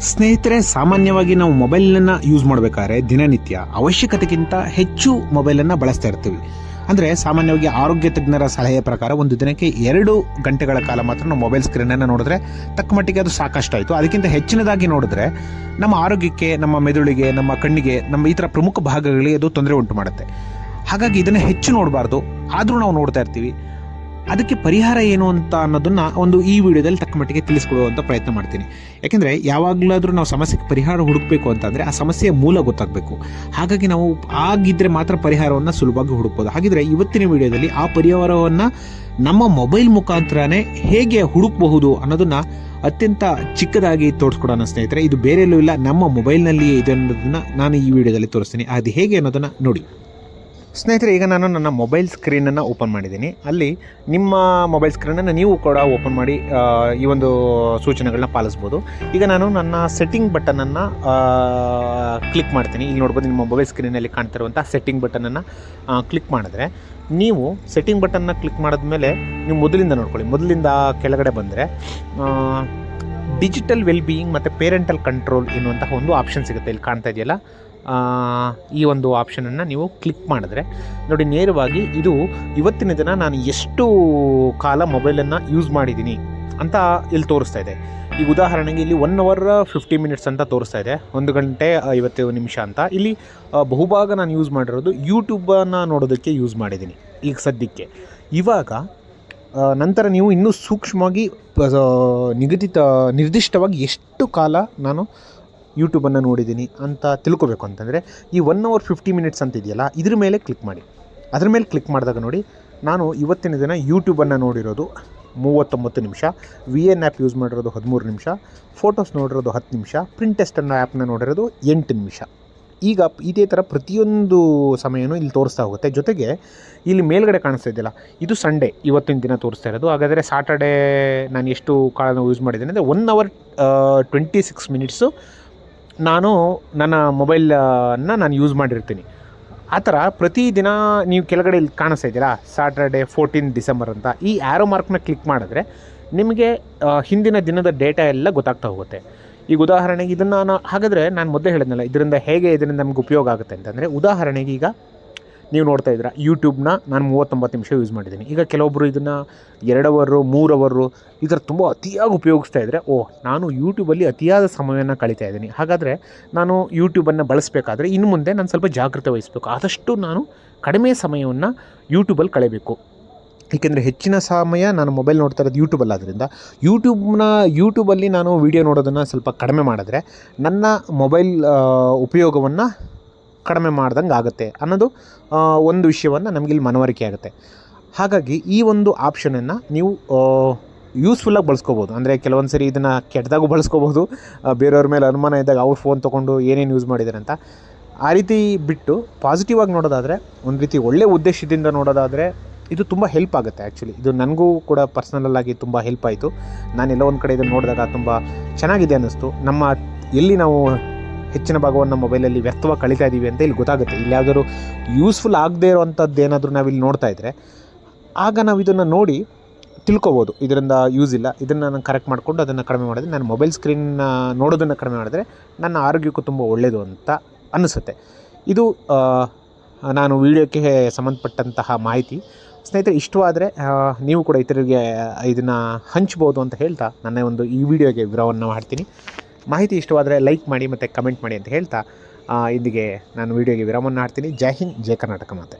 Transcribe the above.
ಸ್ನೇಹಿತರೆ, ಸಾಮಾನ್ಯವಾಗಿ ನಾವು ಮೊಬೈಲನ್ನು ಯೂಸ್ ಮಾಡಬೇಕಾದ್ರೆ ದಿನನಿತ್ಯ ಅವಶ್ಯಕತೆಗಿಂತ ಹೆಚ್ಚು ಮೊಬೈಲನ್ನು ಬಳಸ್ತಾ ಇರ್ತೀವಿ. ಅಂದರೆ ಸಾಮಾನ್ಯವಾಗಿ ಆರೋಗ್ಯ ತಜ್ಞರ ಸಲಹೆಯ ಪ್ರಕಾರ ಒಂದು ದಿನಕ್ಕೆ ಎರಡು ಗಂಟೆಗಳ ಕಾಲ ಮಾತ್ರ ನಾವು ಮೊಬೈಲ್ ಸ್ಕ್ರೀನನ್ನು ನೋಡಿದ್ರೆ ತಕ್ಕ ಮಟ್ಟಿಗೆ ಅದು ಸಾಕಷ್ಟಾಯಿತು ಅದಕ್ಕಿಂತ ಹೆಚ್ಚಿನದಾಗಿ ನೋಡಿದ್ರೆ ನಮ್ಮ ಆರೋಗ್ಯಕ್ಕೆ, ನಮ್ಮ ಮೆದುಳಿಗೆ, ನಮ್ಮ ಕಣ್ಣಿಗೆ, ನಮ್ಮ ಈ ಥರ ಪ್ರಮುಖ ಭಾಗಗಳಿಗೆ ಅದು ತೊಂದರೆ ಉಂಟು ಮಾಡುತ್ತೆ. ಹಾಗಾಗಿ ಇದನ್ನು ಹೆಚ್ಚು ನೋಡಬಾರ್ದು. ಆದರೂ ನಾವು ನೋಡ್ತಾ ಇರ್ತೀವಿ. ಅದಕ್ಕೆ ಪರಿಹಾರ ಏನು ಅಂತ ಅನ್ನೋದನ್ನ ಒಂದು ಈ ವಿಡಿಯೋದಲ್ಲಿ ತಕ್ಕ ಮಟ್ಟಿಗೆ ತಿಳಿಸ್ಕೊಡುವಂಥ ಪ್ರಯತ್ನ ಮಾಡ್ತೀನಿ. ಯಾಕೆಂದರೆ ಯಾವಾಗಲಾದರೂ ನಾವು ಸಮಸ್ಯೆಗೆ ಪರಿಹಾರ ಹುಡುಕಬೇಕು ಅಂತಂದರೆ ಆ ಸಮಸ್ಯೆಯ ಮೂಲ ಗೊತ್ತಾಗಬೇಕು. ಹಾಗಾಗಿ ನಾವು ಆಗಿದ್ದರೆ ಮಾತ್ರ ಪರಿಹಾರವನ್ನು ಸುಲಭವಾಗಿ ಹುಡುಕ್ಬೋದು. ಹಾಗಿದ್ರೆ ಇವತ್ತಿನ ವಿಡಿಯೋದಲ್ಲಿ ಆ ಪರಿಹಾರವನ್ನು ನಮ್ಮ ಮೊಬೈಲ್ ಮುಖಾಂತರನೇ ಹೇಗೆ ಹುಡುಕಬಹುದು ಅನ್ನೋದನ್ನ ಅತ್ಯಂತ ಚಿಕ್ಕದಾಗಿ ತೋರಿಸ್ಕೊಡೋಣ ಸ್ನೇಹಿತರೆ. ಇದು ಬೇರೆಲ್ಲೂ ಇಲ್ಲ, ನಮ್ಮ ಮೊಬೈಲ್ನಲ್ಲಿಯೇ ಇದೆ ಅನ್ನೋದನ್ನ ನಾನು ಈ ವಿಡಿಯೋದಲ್ಲಿ ತೋರಿಸ್ತೀನಿ. ಅದು ಹೇಗೆ ಅನ್ನೋದನ್ನು ನೋಡಿ. ಸ್ನೇಹಿತರೆ, ಈಗ ನಾನು ನನ್ನ ಮೊಬೈಲ್ ಸ್ಕ್ರೀನನ್ನು ಓಪನ್ ಮಾಡಿದ್ದೀನಿ. ಅಲ್ಲಿ ನಿಮ್ಮ ಮೊಬೈಲ್ ಸ್ಕ್ರೀನನ್ನು ನೀವು ಕೂಡ ಓಪನ್ ಮಾಡಿ ಈ ಒಂದು ಸೂಚನೆಗಳನ್ನ ಪಾಲಿಸ್ಬೋದು. ಈಗ ನಾನು ನನ್ನ ಸೆಟ್ಟಿಂಗ್ ಬಟನನ್ನು ಕ್ಲಿಕ್ ಮಾಡ್ತೀನಿ. ಇಲ್ಲಿ ನೋಡ್ಬೋದು, ನಿಮ್ಮ ಮೊಬೈಲ್ ಸ್ಕ್ರೀನಲ್ಲಿ ಕಾಣ್ತಿರುವಂಥ ಸೆಟ್ಟಿಂಗ್ ಬಟನನ್ನು ಕ್ಲಿಕ್ ಮಾಡಿದ್ರೆ, ನೀವು ಸೆಟ್ಟಿಂಗ್ ಬಟನ್ನ ಕ್ಲಿಕ್ ಮಾಡಿದ್ಮೇಲೆ ನೀವು ಮೊದಲಿಂದ ನೋಡ್ಕೊಳ್ಳಿ. ಮೊದಲಿಂದ ಕೆಳಗಡೆ ಬಂದರೆ ಡಿಜಿಟಲ್ ವೆಲ್ ಬೀಯಿಂಗ್ ಮತ್ತು ಪೇರೆಂಟಲ್ ಕಂಟ್ರೋಲ್ ಎನ್ನುವಂತಹ ಒಂದು ಆಪ್ಷನ್ ಸಿಗುತ್ತೆ. ಇಲ್ಲಿ ಕಾಣ್ತಾ ಇದೆಯಲ್ಲ? ಈ ಒಂದು ಆಪ್ಷನನ್ನು ನೀವು ಕ್ಲಿಕ್ ಮಾಡಿದ್ರೆ, ನೋಡಿ ನೇರವಾಗಿ ಇದು ಇವತ್ತಿನ ದಿನ ನಾನು ಎಷ್ಟು ಕಾಲ ಮೊಬೈಲನ್ನು ಯೂಸ್ ಮಾಡಿದ್ದೀನಿ ಅಂತ ಇಲ್ಲಿ ತೋರಿಸ್ತಾ ಇದೆ. ಈಗ ಉದಾಹರಣೆಗೆ ಇಲ್ಲಿ ಒನ್ ಅವರ್ ಫಿಫ್ಟಿ ಮಿನಿಟ್ಸ್ ಅಂತ ತೋರಿಸ್ತಾ ಇದೆ. ಒಂದು ಗಂಟೆ ಐವತ್ತು ನಿಮಿಷ ಅಂತ. ಇಲ್ಲಿ ಬಹುಭಾಗ ನಾನು ಯೂಸ್ ಮಾಡಿರೋದು ಯೂಟ್ಯೂಬನ್ನು ನೋಡೋದಕ್ಕೆ ಯೂಸ್ ಮಾಡಿದ್ದೀನಿ ಈಗ ಸದ್ಯಕ್ಕೆ. ಇವಾಗ ನಂತರ ನೀವು ಇನ್ನೂ ಸೂಕ್ಷ್ಮವಾಗಿ ನಿಗದಿತ, ನಿರ್ದಿಷ್ಟವಾಗಿ ಎಷ್ಟು ಕಾಲ ನಾನು ಯೂಟ್ಯೂಬನ್ನು ನೋಡಿದ್ದೀನಿ ಅಂತ ತಿಳ್ಕೊಬೇಕು ಅಂತಂದರೆ ಈ ಒನ್ ಅವರ್ ಫಿಫ್ಟಿ ಮಿನಿಟ್ಸ್ ಅಂತ ಇದೆಯಲ್ಲ, ಇದ್ರ ಮೇಲೆ ಕ್ಲಿಕ್ ಮಾಡಿ. ಅದ್ರ ಮೇಲೆ ಕ್ಲಿಕ್ ಮಾಡಿದಾಗ ನೋಡಿ, ನಾನು ಇವತ್ತಿನ ದಿನ ಯೂಟ್ಯೂಬನ್ನು ನೋಡಿರೋದು ಮೂವತ್ತೊಂಬತ್ತು ನಿಮಿಷ ವಿ ಎನ್ ಆ್ಯಪ್ ಯೂಸ್ ಮಾಡಿರೋದು ಹದಿಮೂರು ನಿಮಿಷ ಫೋಟೋಸ್ ನೋಡಿರೋದು ಹತ್ತು ನಿಮಿಷ ಪ್ರಿಂಟೆಸ್ಟ್ ಅನ್ನೋ ಆ್ಯಪ್ನ ನೋಡಿರೋದು ಎಂಟು ನಿಮಿಷ. ಈಗ ಇದೇ ಥರ ಪ್ರತಿಯೊಂದು ಸಮಯನೂ ಇಲ್ಲಿ ತೋರಿಸ್ತಾ ಹೋಗುತ್ತೆ. ಜೊತೆಗೆ ಇಲ್ಲಿ ಮೇಲ್ಗಡೆ ಕಾಣಿಸ್ತಾ ಇದೆಯಲ್ಲ, ಇದು ಸಂಡೇ ಇವತ್ತಿನ ದಿನ ತೋರಿಸ್ತಾ ಇರೋದು. ಹಾಗಾದರೆ ಸಾಟರ್ಡೇ ನಾನು ಎಷ್ಟು ಕಾಲ ಯೂಸ್ ಮಾಡಿದ್ದೇನೆ ಅಂದರೆ one hour twenty six minutes ನಾನು ನನ್ನ ಮೊಬೈಲನ್ನು ನಾನು ಯೂಸ್ ಮಾಡಿರ್ತೀನಿ. ಆ ಥರ ಪ್ರತಿದಿನ ನೀವು ಕೆಳಗಡೆ ಇಲ್ಲಿ ಕಾಣಿಸ್ತಾ ಇದ್ದೀರಾ? ಸಾಟರ್ಡೆ ಫೋರ್ಟೀನ್ ಡಿಸೆಂಬರ್ ಅಂತ. ಈ ಆ್ಯರೋ ಮಾರ್ಕ್ನ ಕ್ಲಿಕ್ ಮಾಡಿದ್ರೆ ನಿಮಗೆ ಹಿಂದಿನ ದಿನದ ಡೇಟಾ ಎಲ್ಲ ಗೊತ್ತಾಗ್ತಾ ಹೋಗುತ್ತೆ. ಈಗ ಉದಾಹರಣೆಗೆ ಇದನ್ನು ನಾನು ಹಾಗಾದರೆ ನಾನು ಮೊದಲೇ ಹೇಳಿದ್ನಲ್ಲ, ಇದರಿಂದ ಹೇಗೆ ಇದರಿಂದ ನಮ್ಗೆ ಉಪಯೋಗ ಆಗುತ್ತೆ ಅಂತಂದರೆ, ಉದಾಹರಣೆಗೆ ಈಗ ನೀವು ನೋಡ್ತಾ ಇದ್ದೀರಾ ಯೂಟ್ಯೂಬ್ನ ನಾನು ಮೂವತ್ತೊಂಬತ್ತು ನಿಮಿಷ ಯೂಸ್ ಮಾಡಿದ್ದೀನಿ. ಈಗ ಕೆಲವೊಬ್ಬರು ಇದನ್ನು ಎರಡು ಅವರು ಮೂರು ಅವರು ಈ ಥರ ತುಂಬ ಅತಿಯಾಗಿ ಉಪಯೋಗಿಸ್ತಾ ಇದ್ದರೆ ಓಹ್, ನಾನು ಯೂಟ್ಯೂಬಲ್ಲಿ ಅತಿಯಾದ ಸಮಯವನ್ನು ಕಳೀತಾ ಇದ್ದೀನಿ. ಹಾಗಾದರೆ ನಾನು ಯೂಟ್ಯೂಬನ್ನು ಬಳಸಬೇಕಾದ್ರೆ ಇನ್ನು ಮುಂದೆ ನಾನು ಸ್ವಲ್ಪ ಜಾಗೃತೆ ವಹಿಸಬೇಕು. ಆದಷ್ಟು ನಾನು ಕಡಿಮೆ ಸಮಯವನ್ನು ಯೂಟ್ಯೂಬಲ್ಲಿ ಕಳೆಯಬೇಕು ಏಕೆಂದರೆ ಹೆಚ್ಚಿನ ಸಮಯ ನಾನು ಮೊಬೈಲ್ ನೋಡ್ತಾ ಇರೋದು ಯೂಟ್ಯೂಬಲ್ಲಿ ಆದ್ದರಿಂದ ಯೂಟ್ಯೂಬ್ನ ಯೂಟ್ಯೂಬಲ್ಲಿ ನಾನು ವೀಡಿಯೋ ನೋಡೋದನ್ನು ಸ್ವಲ್ಪ ಕಡಿಮೆ ಮಾಡಿದ್ರೆ ನನ್ನ ಮೊಬೈಲ್ ಉಪಯೋಗವನ್ನು ಕಡಿಮೆ ಮಾಡ್ದಂಗೆ ಆಗುತ್ತೆ ಅನ್ನೋದು ಒಂದು ವಿಷಯವನ್ನು ನಮಗಿಲ್ಲಿ ಮನವರಿಕೆ ಆಗುತ್ತೆ. ಹಾಗಾಗಿ ಈ ಒಂದು ಆಪ್ಷನನ್ನು ನೀವು ಯೂಸ್ಫುಲ್ಲಾಗಿ ಬಳಸ್ಕೋಬೋದು. ಅಂದರೆ ಕೆಲವೊಂದು ಸರಿ ಇದನ್ನು ಕೆಟ್ಟದಾಗೂ ಬಳಸ್ಕೋಬೋದು. ಬೇರೆಯವ್ರ ಮೇಲೆ ಅನುಮಾನ ಇದ್ದಾಗ ಅವ್ರ ಫೋನ್ ತೊಗೊಂಡು ಏನೇನು ಯೂಸ್ ಮಾಡಿದ್ದಾರೆ ಅಂತ. ಆ ರೀತಿ ಬಿಟ್ಟು ಪಾಸಿಟಿವ್ ಆಗಿ ನೋಡೋದಾದರೆ, ಒಂದು ರೀತಿ ಒಳ್ಳೆಯ ಉದ್ದೇಶದಿಂದ ನೋಡೋದಾದರೆ ಇದು ತುಂಬ ಹೆಲ್ಪ್ ಆಗುತ್ತೆ ಆ್ಯಕ್ಚುಲಿ ಇದು ನನಗೂ ಕೂಡ ಪರ್ಸ್ನಲಾಗಿ ತುಂಬ ಹೆಲ್ಪ್ ಆಯಿತು. ನಾನೆಲ್ಲ ಒಂದು ಕಡೆ ಇದನ್ನು ನೋಡಿದಾಗ ತುಂಬ ಚೆನ್ನಾಗಿದೆ ಅನ್ನಿಸ್ತು. ನಮ್ಮ ಎಲ್ಲಿ ನಾವು ಹೆಚ್ಚಿನ ಭಾಗವನ್ನು ಮೊಬೈಲಲ್ಲಿ ವ್ಯರ್ಥವಾಗಿ ಕಳೀತಾ ಇದ್ದೀವಿ ಅಂತ ಇಲ್ಲಿ ಗೊತ್ತಾಗುತ್ತೆ. ಇಲ್ಲಿ ಯಾವುದಾದ್ರು ಯೂಸ್ಫುಲ್ ಆಗದೇ ಇರುವಂಥದ್ದು ಏನಾದರೂ ನಾವಿಲ್ಲಿ ನೋಡ್ತಾ ಇದ್ದರೆ ಆಗ ನಾವು ಇದನ್ನು ನೋಡಿ ತಿಳ್ಕೊಬೋದು. ಇದರಿಂದ ಯೂಸ್ ಇಲ್ಲ. ಇದನ್ನು ನಾನು ಕರೆಕ್ಟ್ ಮಾಡಿಕೊಂಡು ಅದನ್ನು ಕಡಿಮೆ ಮಾಡಿದ್ರೆ, ನಾನು ಮೊಬೈಲ್ ಸ್ಕ್ರೀನ್ನ ನೋಡೋದನ್ನು ಕಡಿಮೆ ಮಾಡಿದ್ರೆ ನನ್ನ ಆರೋಗ್ಯಕ್ಕೂ ತುಂಬ ಒಳ್ಳೆಯದು ಅಂತ ಅನ್ನಿಸುತ್ತೆ ಇದು ನಾನು ವೀಡಿಯೋಕ್ಕೆ ಸಂಬಂಧಪಟ್ಟಂತಹ ಮಾಹಿತಿ. ಸ್ನೇಹಿತರೆ, ಇಷ್ಟವಾದರೆ ನೀವು ಕೂಡ ಇತರರಿಗೆ ಇದನ್ನು ಹಂಚ್ಬೋದು ಅಂತ ಹೇಳ್ತಾ ನನ್ನ ಒಂದು ಈ ವಿಡಿಯೋಗೆ ವಿವರವನ್ನು ಮಾಡ್ತೀನಿ. ಮಾಹಿತಿ ಇಷ್ಟವಾದರೆ ಲೈಕ್ ಮಾಡಿ ಮತ್ತು ಕಮೆಂಟ್ ಮಾಡಿ ಅಂತ ಹೇಳ್ತಾ ಇಲ್ಲಿಗೆ ನಾನು ವಿಡಿಯೋಗೆ ವಿರಾಮವನ್ನು ಹಾಡ್ತೀನಿ. ಜೈ ಹಿಂದ್, ಜೈ ಕರ್ನಾಟಕ ಮಾತೆ.